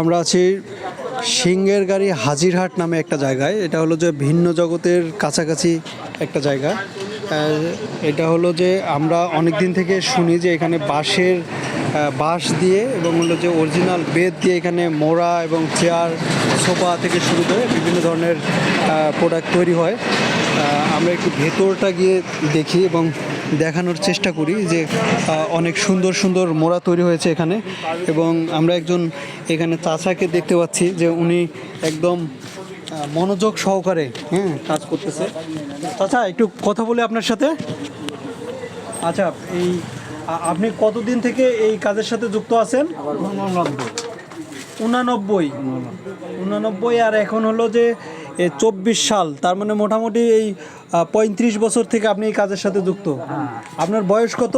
আমরা আছি সিংহের গাড়ি হাজিরহাট নামে একটা জায়গায়। এটা হলো যে ভিন্ন জগতের কাছাকাছি একটা জায়গা। এটা হলো যে আমরা অনেক দিন থেকে শুনি যে এখানে বাঁশের বাঁশ দিয়ে এবং হলো যে অরিজিনাল বেদ দিয়ে এখানে মোড়া এবং চেয়ার, সোফা থেকে শুরু করে বিভিন্ন ধরনের প্রোডাক্ট তৈরি হয়। আমরা একটু ভেতরটা গিয়ে দেখি এবং দেখানোর চেষ্টা করি যে অনেক সুন্দর সুন্দর মোড়া তৈরি হয়েছে এখানে। এবং আমরা একজন এখানে চাচাকে দেখতে পাচ্ছি যে উনি একদম মনোযোগ সহকারে হ্যাঁ কাজ করতেছে। চাচা একটু কথা বলে আপনার সাথে। আচ্ছা এই আপনি কতদিন থেকে এই কাজের সাথে যুক্ত আছেন? উনানব্বই। উনানব্বই। উনানব্বই আর এখন হলো যে চব্বিশ সাল তার মানে মোটামুটি এই পঁয়ত্রিশ বছর থেকে আপনি এই কাজের সাথে যুক্ত। আপনার বয়স কত?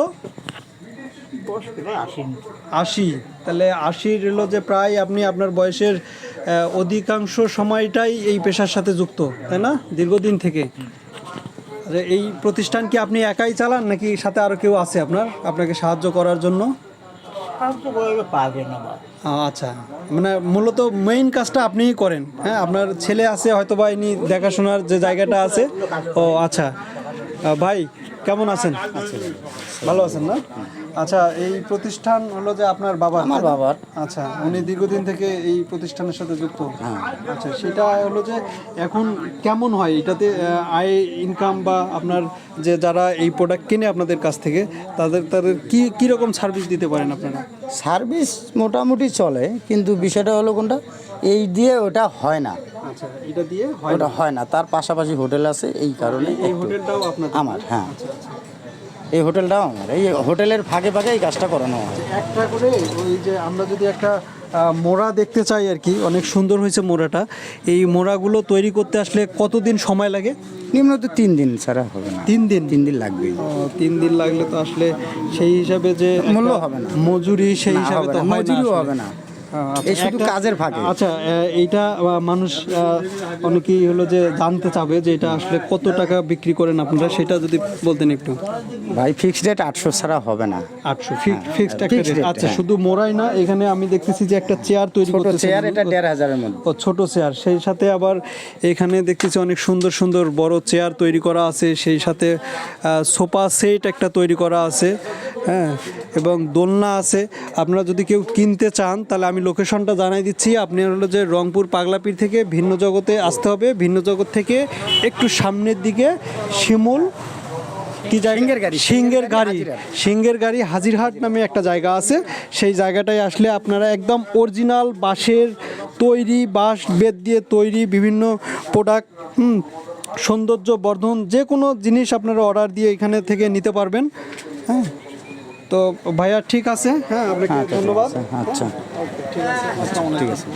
আশি। তাহলে আশির হলো যে প্রায় আপনি আপনার বয়সের অধিকাংশ সময়টাই এই পেশার সাথে যুক্ত তাই না? দীর্ঘদিন থেকে। এই প্রতিষ্ঠান কি আপনি একাই চালান নাকি সাথে আরও কেউ আছে আপনার আপনাকে সাহায্য করার জন্য? আচ্ছা। মানে মূলত মেইন কাজটা আপনিই করেন হ্যাঁ? আপনার ছেলে আছে হয়তো বা ইনি দেখাশোনার যে জায়গাটা আছে। ও আচ্ছা। ভাই কেমন আছেন? ভালো আছেন না? আচ্ছা এই প্রতিষ্ঠান হলো যে আপনার বাবা আমার বাবার। আচ্ছা উনি দীর্ঘদিন থেকে এই প্রতিষ্ঠানের সাথে যুক্ত। আচ্ছা সেটা হলো যে এখন কেমন হয়? এটাতে আয় ইনকাম বা আপনার যে যারা এই প্রোডাক্ট কিনে আপনাদের কাছ থেকে তাদের তাদের কি কীরকম সার্ভিস দিতে পারেন আপনারা? সার্ভিস মোটামুটি চলে কিন্তু বিষয়টা হলো কোনটা? এই দিয়ে ওটা হয় না। আচ্ছা এটা দিয়ে হয় ওটা হয় না। তার পাশাপাশি হোটেল আছে এই কারণে এই হোটেলটাও আপনার আমার হ্যাঁ। এই হোটেলটাও আমার এই হোটেলের ফাঁকে ফাঁকে এই কাজটা করানো হয়। একটা করে ওই যে আমরা যদি একটা মোড়া দেখতে চাই আর কি অনেক সুন্দর হয়েছে মোড়াটা। এই মোড়াগুলো তৈরি করতে আসলে কতদিন সময় লাগে? নিম্নত তিন দিন ছাড়া হবে না। তিন দিন? তিন দিন লাগবে। তিন দিন লাগলে তো আসলে সেই হিসাবে যে মূল্য হবে না। মজুরি সেই হিসাবে তো মজুরিও হবে না। এই শুধু কাজের ফাঁকে। আচ্ছা এইটা মানুষ অনেকেই হলো যে জানতে চাবে যে এটা আসলে কত টাকা বিক্রি করেন আপনারা সেটা যদি বলতেন একটু। ভাই ফিক্সড রেট আটশো ছাড়া হবে না। আটশো ফিক্সড একটা fixed rate। rate, আচ্ছা হ্যাঁ। শুধু মোড়াই না এখানে আমি দেখতেছি যে একটা চেয়ার তৈরি ছোট চেয়ার এটা দেড় হাজারের মধ্যে। ও ছোট চেয়ার সেই সাথে আবার এখানে দেখতেছি অনেক সুন্দর সুন্দর বড় চেয়ার তৈরি করা আছে। সেই সাথে সোফা সেট একটা তৈরি করা আছে। হ্যাঁ এবং দোলনা আছে। আপনারা যদি কেউ কিনতে চান তাহলে আমি লোকেশনটা জানাই দিচ্ছি। আপনি হলো যে রংপুর পাগলাপির থেকে ভিন্ন জগতে আসতে হবে। ভিন্ন জগৎ থেকে একটু সামনের দিকে শিমুল কি সিংহের গাড়ি, সিংহের গাড়ি। সিংহের গাড়ি হাজিরহাট নামে একটা জায়গা আছে। সেই জায়গাটায় আসলে আপনারা একদম অরিজিনাল বাঁশের তৈরি বাঁশ বেত দিয়ে তৈরি বিভিন্ন প্রোডাক্ট সৌন্দর্য বর্ধন যে কোনো জিনিস আপনারা অর্ডার দিয়ে এখানে থেকে নিতে পারবেন। হ্যাঁ। তো ভাইয়া ঠিক আছে? হ্যাঁ আপনাকে আচ্ছা, ধন্যবাদ। আচ্ছা ঠিক আছে ঠিক আছে।